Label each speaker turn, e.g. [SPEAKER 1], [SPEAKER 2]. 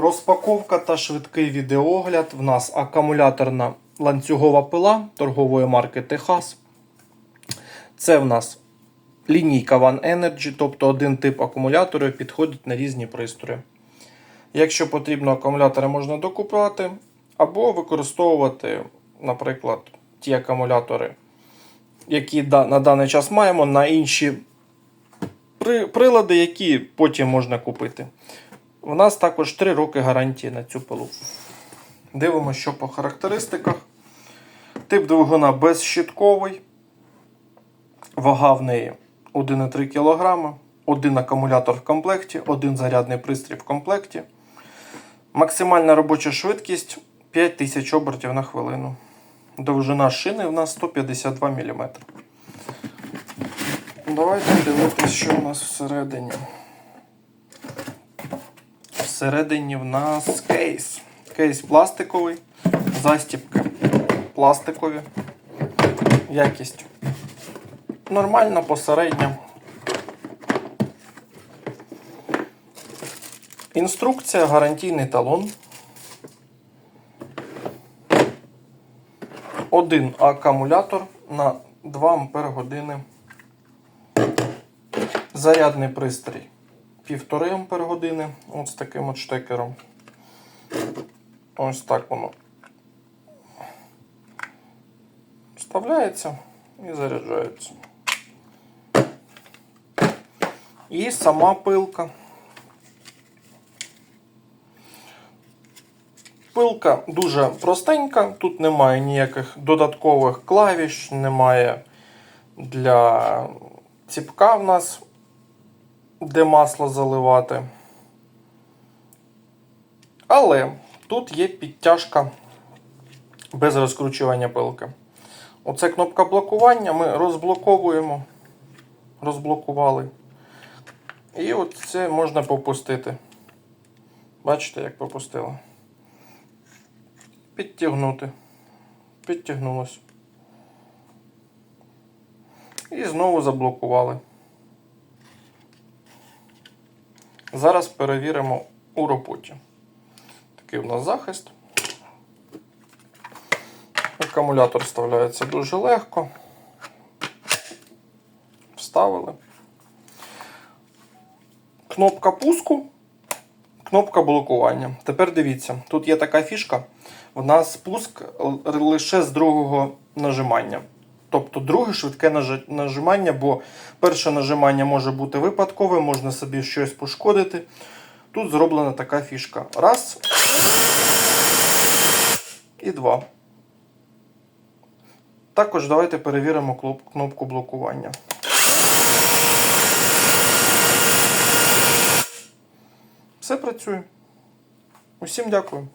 [SPEAKER 1] Розпаковка та швидкий відеогляд. В нас акумуляторна ланцюгова пила торгової марки Техас. Це в нас лінійка One Energy, тобто один тип акумуляторів підходить на різні пристрої. Якщо потрібно, акумулятори можна докупати або використовувати, наприклад, ті акумулятори, які на даний час маємо, на інші прилади, які потім можна купити. У нас також 3 роки гарантії на цю пилу. Дивимося, що по характеристиках. Тип двигуна безщитковий. Вага в неї 1,3 кг, один акумулятор в комплекті, один зарядний пристрій в комплекті. Максимальна робоча швидкість 5000 обертів на хвилину. Довжина шини в нас 152 мм. Давайте дивитися, що у нас всередині. Всередині в нас кейс. Кейс пластиковий, застіпки пластикові. Якість нормальна, посередня. Інструкція, гарантійний талон. Один акумулятор на 2 Ампер години. Зарядний пристрій 1,5 Ампер години. От з таким от штекером. Ось так воно вставляється і заряджається. І сама пилка. Пилка дуже простенька, тут немає ніяких додаткових клавіш, немає для ціпка в нас, де масло заливати. Але тут є підтяжка без розкручування пилки. Оце кнопка блокування, ми розблоковуємо, розблокували. І от це можна попустити. Бачите, як попустило. Підтягнути. Підтягнулося. І знову заблокували. Зараз перевіримо у роботі. Такий у нас захист. Акумулятор вставляється дуже легко. Вставили. Кнопка пуску, кнопка блокування. Тепер дивіться, тут є така фішка. У нас спуск лише з другого нажимання. Тобто друге швидке нажимання, бо перше нажимання може бути випадковим, можна собі щось пошкодити. Тут зроблена така фішка. Раз. І два. Також давайте перевіримо кнопку блокування. Все працює. Усім дякую.